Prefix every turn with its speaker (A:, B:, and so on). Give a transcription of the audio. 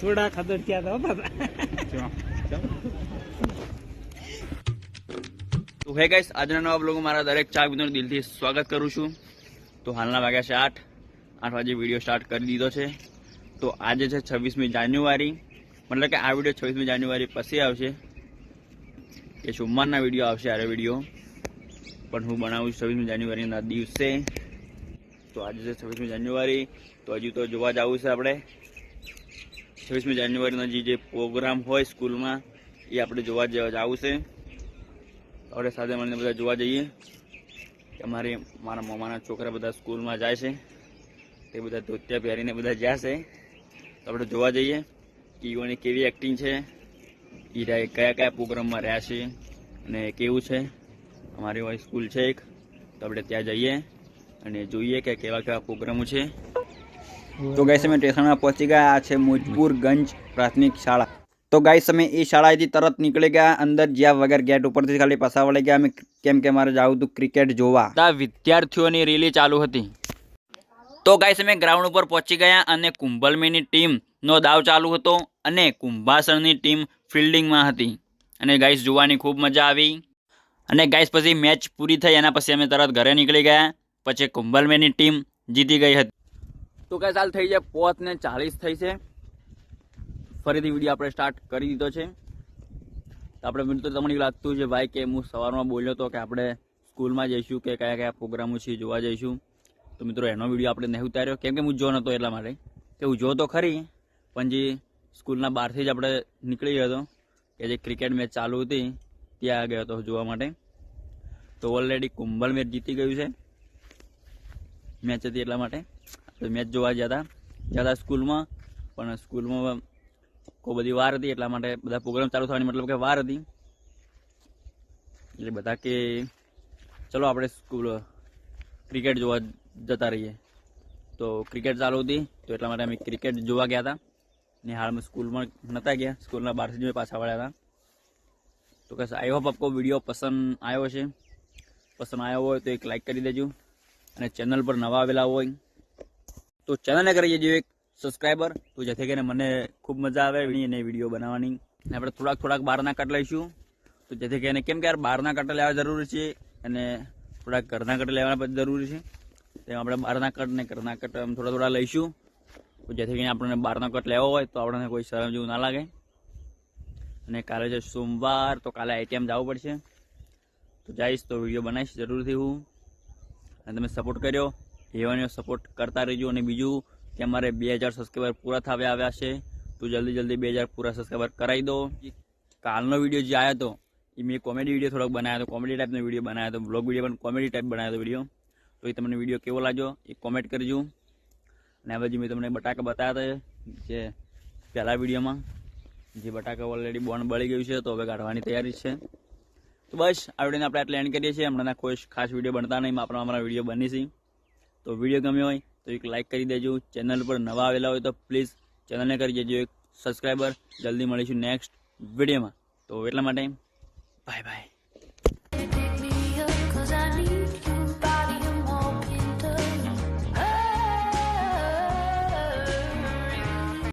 A: થોડા હો બાબા
B: તો હે ગાઈસ આજના નવા બ્લોગમાં મારા દરેક ચાર મિત્રોનું દિલથી સ્વાગત કરું છું. તો હાલના વાગ્યા છે આઠ. આઠ વાગે વીડિયો સ્ટાર્ટ કરી દીધો છે. તો આજે છે છવ્વીસમી જાન્યુઆરી. મતલબ કે આ વીડિયો છવ્વીસમી જાન્યુઆરી પછી આવશે. એ સોમવારના વીડિયો આવશે આ વીડિયો પણ હું બનાવું છું છવ્વીસમી જાન્યુઆરીના દિવસે. તો આજે છે છવ્વીસમી જાન્યુઆરી. તો હજુ તો જોવા જવું છે આપણે. છવ્વીસમી જાન્યુઆરીનો જે પ્રોગ્રામ હોય સ્કૂલમાં, એ આપણે જોવા જવું છે. આપણે સાથે મળીને બધા જોવા જઈએ કે અમારી મારા મામાના છોકરા બધા સ્કૂલમાં જાય છે. તે બધા ધોતિયા પહેરીને બધા જશે તો આપણે જોવા જઈએ કે યુવાની કેવી એક્ટિંગ છે એ કયા કયા પ્રોગ્રામમાં રહ્યા છે અને કેવું છે. અમારી સ્કૂલ છે એક. તો આપણે ત્યાં જઈએ અને જોઈએ કે કેવા કેવા પ્રોગ્રામો છે. તો ગાઈસ, અમે સ્ટેશનમાં પહોંચી ગયા આ છે મોજપુરગંજ પ્રાથમિક શાળા. તો ગાઈસ, અમે એ શાળાએથી તરત નીકળી ગયા, અંદર જ્યાં વગર ગેટ ઉપરથી ખાલી પાછા વળી ગયા. કેમ કે મારે જવું હતું ક્રિકેટ જોવા. વિદ્યાર્થીઓની રેલી ચાલુ હતી. તો ગાઈસ, અમે ગ્રાઉન્ડ ઉપર પહોંચી ગયા અને કુંભલમીની ટીમનો દાવ ચાલુ હતો અને કુંભાસણની ટીમ ફિલ્ડિંગમાં હતી. અને ગાઈસ, જોવાની ખૂબ મજા આવી. અને ગાઈસ, પછી મેચ પૂરી થઈ એના પછી અમે તરત ઘરે નીકળી ગયા. પછી કુંભલમેની ટીમ જીતી ગઈ હતી. તો કે ચાલ થઈ જાય પોત ને ચાલીસ થઈ છે. ફરીથી વીડિયો આપણે સ્ટાર્ટ કરી દીધો છે. આપણે મિત્રો, તમને લાગતું છે ભાઈ કે હું સવારમાં બોલ્યો હતો કે આપણે સ્કૂલમાં જઈશું કે કયા કયા પ્રોગ્રામો છે જોવા જઈશું. તો મિત્રો, એનો વીડિયો આપણે નહીં ઉતાર્યો. કેમ કે હું જો નહોતો એટલા માટે. કે હું જો તો ખરી, પણ જે સ્કૂલના બહારથી જ આપણે નીકળી ગયો હતો, કે જે ક્રિકેટ મેચ ચાલુ હતી, ત્યાં ગયો હતો જોવા માટે. તો ઓલરેડી કુંભલ મેચ જીતી ગયું છે મેચ હતી એટલા માટે. આપણે મેચ જોવા ગયા હતા. ગયા સ્કૂલમાં, પણ સ્કૂલમાં કોઈ બધી વાર હતી, એટલા માટે બધા પ્રોગ્રામ ચાલુ થવાની મતલબ કે વાર હતી. એટલે બધા કે, ચલો આપણે સ્કૂલ, ક્રિકેટ જોવા જતા રહીએ. તો ક્રિકેટ ચાલુ હતી, તો એટલા માટે અમે ક્રિકેટ જોવા ગયા હતા. ને હાલમાં સ્કૂલમાં નહોતા ગયા, સ્કૂલના બહારથી જ પાછા વળ્યા હતા. તો કસ આઈ હોપ આપકો વીડિયો પસંદ આવ્યો છે પસંદ આવ્યો હોય તો એક લાઇક કરી દેજો. અને ચેનલ પર નવા આવેલા હોય તો ચેનલને કરી દેજો એક સબસ્ક્રાઈબર તો જેથી કરીને મને ખૂબ મજા આવે અને વીડિયો બનાવવાની. અને આપણે થોડાક થોડાક બહારના કટ લઈશું. તો જેથી કરીને કેમ કે યાર બહારના કટ લેવા જરૂરી છે અને થોડાક ઘરના કટ લેવાના પણ જરૂરી છે. તેમ આપણે બહારના કટ ને ઘરના કટ આમ થોડા થોડા લઈશું. તો જેથી કરીને આપણને બહારનો કટ લેવો હોય તો આપણને કોઈ શરમ જેવું ના લાગે. અને કાલે છે સોમવાર, તો કાલે આઈટીએમ જવું પડશે. તો જઈશ તો વીડિયો બનાવીશ જરૂરથી હું. અને તમે સપોર્ટ કર્યો. એવાનો સપોર્ટ કરતા રહેજો. અને બીજું કે અમારે બે હજાર સબસ્ક્રાઈબર પૂરા થવા આવ્યા છે, તો જલ્દી જલ્દી બે હજાર પૂરા સબસ્ક્રાઈબર કરાવી દો. કાલનો વીડિયો જે આવ્યો હતો, એ મેં કોમેડી વીડિયો થોડોક બનાવ્યો હતો. કોમેડી ટાઈપનો વીડિયો બનાવ્યો હતો. બ્લોગ વીડિયો પણ કોમેડી ટાઈપ બનાવ્યો હતો વીડિયો તો એ તમને વીડિયો કેવો લાગ્યો, એ કોમેન્ટ કરજો. અને આ બાજુ મેં તમને બટાકા બતાવ્યા હતા, જે પહેલા વિડીયોમાં જે બટાકા ઓલરેડી બોન બળી ગયું છે, તો હવે કાઢવાની તૈયારી છે. તો બસ, આ વિડીયોને આપણે આટલે એન્ડ કરીએ છીએ. હમણાં કોઈ ખાસ વીડિયો બનતા નહીં. આપણે અમારા વીડિયો બની છે તો વીડિયો ગમ્યો હોય તો એક લાઇક કરી દેજો. ચેનલ પર નવા આવેલા હોય તો પ્લીઝ ચેનલને કરી દેજો. એક સબસ્ક્રાઈબર જલ્દી મળીશું નેક્સ્ટ વિડીયોમાં તો એટલા માટે બાય બાય